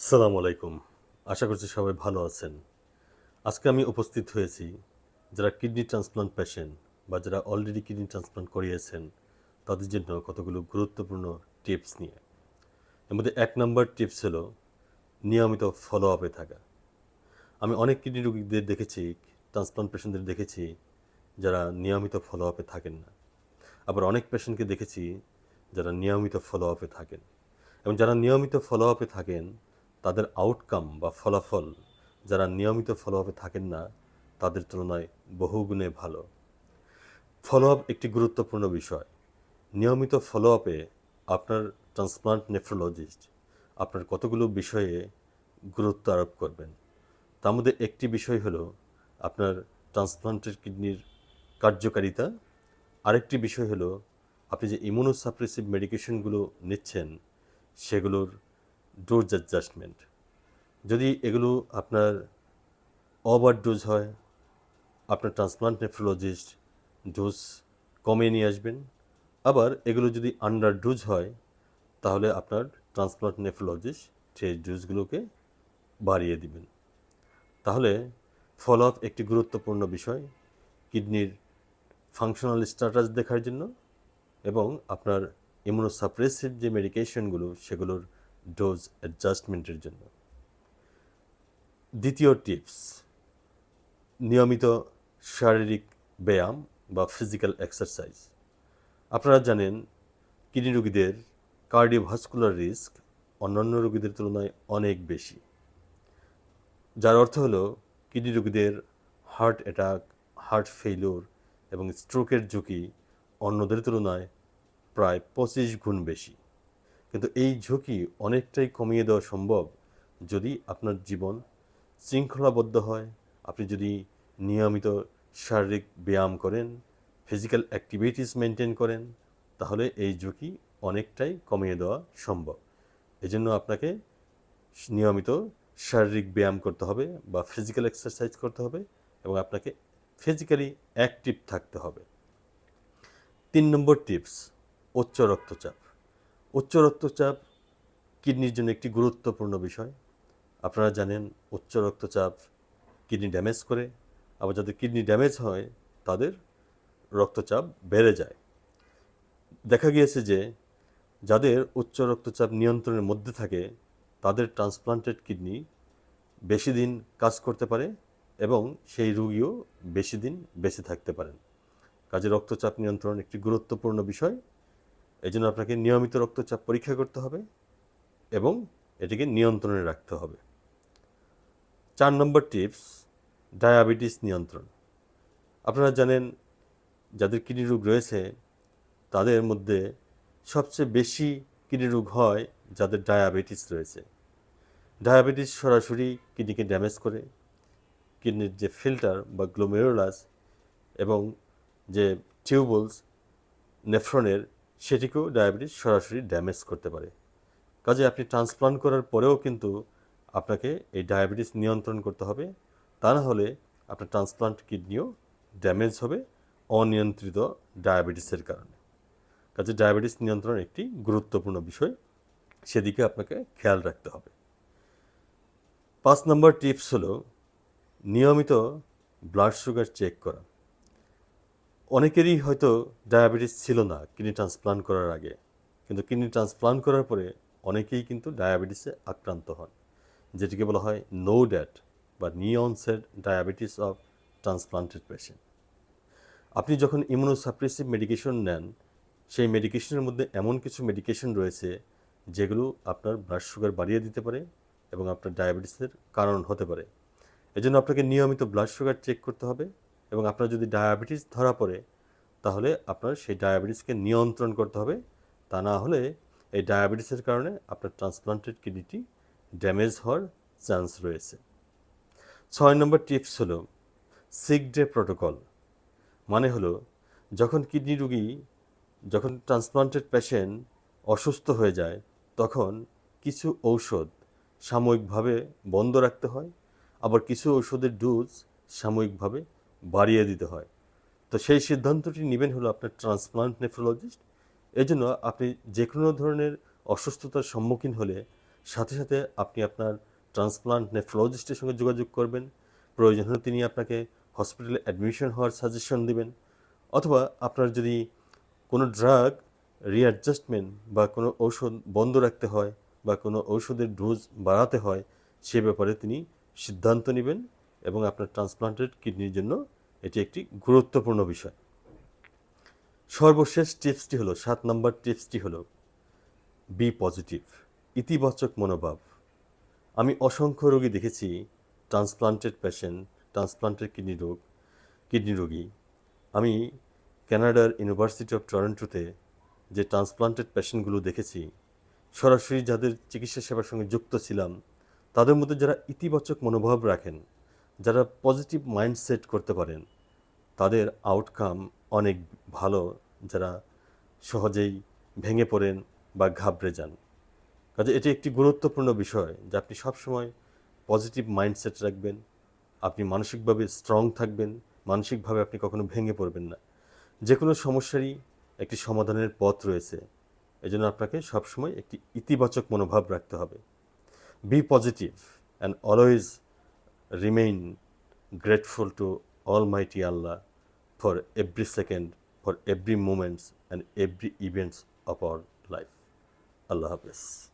আসসালামু আলাইকুম। আশা করছি সবাই ভালো আছেন। আজকে আমি উপস্থিত হয়েছি যারা কিডনি ট্রান্সপ্লান্ট পেশেন্ট বা যারা অলরেডি কিডনি ট্রান্সপ্লান্ট করিয়েছেন, তাদের জন্য কতগুলো গুরুত্বপূর্ণ টিপস নিয়ে। এর মধ্যে এক নম্বর টিপস হলো নিয়মিত ফলো আপে থাকা। আমি অনেক কিডনি রোগীদের দেখেছি, ট্রান্সপ্লান্ট পেশেন্টদের দেখেছি, যারা নিয়মিত ফলো আপে থাকেন না। আবার অনেক পেশেন্টকে দেখেছি, যারা নিয়মিত ফলো আপে থাকেন। এবং যারা নিয়মিত ফলো আপে থাকেন তাদের আউটকাম বা ফলাফল যারা নিয়মিত ফলো আপে থাকেন না, তাদের তুলনায় বহুগুণে ভালো। ফলো আপ একটি গুরুত্বপূর্ণ বিষয়। নিয়মিত ফলো আপে আপনার ট্রান্সপ্লান্ট নেফ্রোলজিস্ট আপনার কতগুলো বিষয়ে গুরুত্ব আরোপ করবেন? তার মধ্যে একটি বিষয় হলো আপনার ট্রান্সপ্লান্টের কিডনির কার্যকারিতা। আরেকটি বিষয় হলো আপনি যে ইমিউনোসাপ্রেসিভ মেডিকেশনগুলো নিচ্ছেন, সেগুলোর ডোজ অ্যাডজাস্টমেন্ট যদি এগুলো আপনার ওভার ডোজ হয়, আপনার ট্রান্সপ্লান্ট নেফ্রোলজিস্ট ডোজ কমিয়ে নিয়ে আসবেন। আবার এগুলো যদি আন্ডার ডোজ হয়, তাহলে আপনার ট্রান্সপ্লান্ট নেফ্রোলজিস্ট সেই ডোজগুলোকে বাড়িয়ে দিবেন। তাহলে ফলো আপ একটি গুরুত্বপূর্ণ বিষয় কিডনির ফাংশনাল স্ট্যাটাস দেখার জন্য এবং আপনার ইমিউনোসাপ্রেসিভ যে মেডিকেশনগুলো সেগুলোর ডোজ অ্যাডজাস্টমেন্টের জন্য। দ্বিতীয় টিপস নিয়মিত শারীরিক ব্যায়াম বা ফিজিক্যাল এক্সারসাইজ আপনারা জানেন, কিডনি রোগীদের কার্ডিওভাস্কুলার রিস্ক অন্যান্য রোগীদের তুলনায় অনেক বেশি। যার অর্থ হলো, কিডনি রোগীদের হার্ট অ্যাটাক হার্ট ফেইলিওর এবং স্ট্রোকের ঝুঁকি অন্যদের তুলনায় প্রায় পঁচিশ গুণ বেশি। কিন্তু এই ঝুঁকি অনেকটাই কমিয়ে দেওয়া সম্ভব যদি আপনার জীবন শৃঙ্খলাবদ্ধ হয়। আপনি যদি নিয়মিত শারীরিক ব্যায়াম করেন ফিজিক্যাল অ্যাক্টিভিটিস মেনটেন করেন, তাহলে এই ঝুঁকি অনেকটাই কমিয়ে দেওয়া সম্ভব। এজন্য আপনাকে নিয়মিত শারীরিক ব্যায়াম করতে হবে বা ফিজিক্যাল এক্সারসাইজ করতে হবে এবং আপনাকে ফিজিক্যালি অ্যাক্টিভ থাকতে হবে। তিন নম্বর টিপস উচ্চ রক্তচাপ। উচ্চ রক্তচাপ কিডনির জন্য একটি গুরুত্বপূর্ণ বিষয়। আপনারা জানেন উচ্চ রক্তচাপ কিডনি ড্যামেজ করে। আবার যাদের কিডনি ড্যামেজ হয়, তাদের রক্তচাপ বেড়ে যায়। দেখা গিয়েছে যে, যাদের উচ্চ রক্তচাপ নিয়ন্ত্রণের মধ্যে থাকে, তাদের ট্রান্সপ্লান্টেড কিডনি বেশি দিন কাজ করতে পারে এবং সেই রুগীও বেশি দিন বেঁচে থাকতে পারেন। কাজে রক্তচাপ নিয়ন্ত্রণ একটি গুরুত্বপূর্ণ বিষয়। এই জন্য আপনাকে নিয়মিত রক্তচাপ পরীক্ষা করতে হবে এবং এটিকে নিয়ন্ত্রণে রাখতে হবে। চার নম্বর টিপস, ডায়াবেটিস নিয়ন্ত্রণ। আপনারা জানেন, যাদের কিডনি রোগ রয়েছে, তাদের মধ্যে সবচেয়ে বেশি কিডনি রোগ হয় যাদের ডায়াবেটিস রয়েছে। ডায়াবেটিস সরাসরি কিডনিকে ড্যামেজ করে। কিডনির যে ফিল্টার বা গ্লোমেরোলাস এবং যে টিউবলস নেফ্রনের সেটিকেও ডায়াবেটিস সরাসরি ড্যামেজ করতে পারে। কাজে আপনি ট্রান্সপ্লান্ট করার পরেও কিন্তু আপনাকে এই ডায়াবেটিস নিয়ন্ত্রণ করতে হবে। তা না হলে আপনার ট্রান্সপ্লান্ট কিডনিও ড্যামেজ হবে অনিয়ন্ত্রিত ডায়াবেটিসের কারণে। কাজে ডায়াবেটিস নিয়ন্ত্রণ একটি গুরুত্বপূর্ণ বিষয়, সেদিকে আপনাকে খেয়াল রাখতে হবে। পাঁচ নম্বর টিপস হলো, নিয়মিত ব্লাড সুগার চেক করা। অনেকেরই হয়তো ডায়াবেটিস ছিল না কিডনি ট্রান্সপ্লান্ট করার আগে। কিন্তু কিডনি ট্রান্সপ্লান্ট করার পরে অনেকেই কিন্তু ডায়াবেটিসে আক্রান্ত হন, যেটিকে বলা হয় নো ড্যাট বা new onset diabetes of transplanted patient. আপনি যখন ইমিউনোসাপ্রেসিভ মেডিকেশন নেন, সেই মেডিকেশনের মধ্যে এমন কিছু মেডিকেশন রয়েছে যেগুলো আপনার ব্লাড সুগার বাড়িয়ে দিতে পারে এবং আপনার ডায়াবেটিসের কারণ হতে পারে। এজন্য আপনাকে নিয়মিত ব্লাড সুগার চেক করতে হবে এবং আপনার যদি ডায়াবেটিস ধরা পড়ে, তাহলে আপনার সেই ডায়াবেটিসকে নিয়ন্ত্রণ করতে হবে। তা না হলে এই ডায়াবেটিসের কারণে আপনার ট্রান্সপ্লান্টেড কিডনিটি ড্যামেজ হওয়ার চান্স রয়েছে। ছয় নম্বর টিপস হলো সিক ডে প্রোটোকল মানে হলো, যখন কিডনি রুগী, যখন ট্রান্সপ্লান্টেড পেশেন্ট অসুস্থ হয়ে যায়, তখন কিছু ঔষধ সাময়িকভাবে বন্ধ রাখতে হয়। আবার কিছু ঔষধের ডোজ সাময়িকভাবে বাড়িয়ে দিতে হয়। তো সেই সিদ্ধান্তটি নেবেন হলো আপনার ট্রান্সপ্লান্ট নেফ্রোলজিস্ট এই জন্য আপনি যে কোনো ধরনের অসুস্থতার সম্মুখীন হলে সাথে সাথে আপনি আপনার ট্রান্সপ্লান্ট নেফ্রোলজিস্টের সঙ্গে যোগাযোগ করবেন। প্রয়োজন হলে তিনি আপনাকে হসপিটালে অ্যাডমিশন হওয়ার সাজেশন দিবেন। অথবা আপনার যদি কোনো ড্রাগ রিঅ্যাডজাস্টমেন্ট বা কোনো ঔষধ বন্ধ রাখতে হয় বা কোনো ঔষধের ডোজ বাড়াতে হয়, সে ব্যাপারে তিনি সিদ্ধান্ত নেবেন। এবং আপনার ট্রান্সপ্লান্টেড কিডনির জন্য এটি একটি গুরুত্বপূর্ণ বিষয়। সর্বশেষ টিপসটি হলো, সাত নম্বর টিপসটি হলো বি পজিটিভ ইতিবাচক মনোভাব। আমি অসংখ্য রোগী দেখেছি, ট্রান্সপ্লান্টেড পেশেন্ট ট্রান্সপ্লান্টেড কিডনি রোগ, কিডনি রোগী। আমি কানাডার ইউনিভার্সিটি অফ টরন্টোতে যে ট্রান্সপ্লান্টেড পেশেন্টগুলো দেখেছি, সরাসরি যাদের চিকিৎসা সেবার সঙ্গে যুক্ত ছিলাম, তাদের মধ্যে যারা ইতিবাচক মনোভাব রাখেন যারা পজিটিভ মাইন্ডসেট করতে পারেন, তাদের আউটকাম অনেক ভালো যারা সহজেই ভেঙে পড়েন বা ঘাবড়ে যান। কাজে এটি একটি গুরুত্বপূর্ণ বিষয় যে আপনি সবসময় পজিটিভ মাইন্ডসেট রাখবেন, আপনি মানসিকভাবে স্ট্রং থাকবেন, মানসিকভাবে আপনি কখনো ভেঙে পড়বেন না। যে কোনো সমস্যারই একটি সমাধানের পথ রয়েছে। এজন্য আপনাকে সবসময় একটি ইতিবাচক মনোভাব রাখতে হবে। Be positive and always remain grateful to Almighty Allah for every second, for every moment, and every event of our life. Allah bless.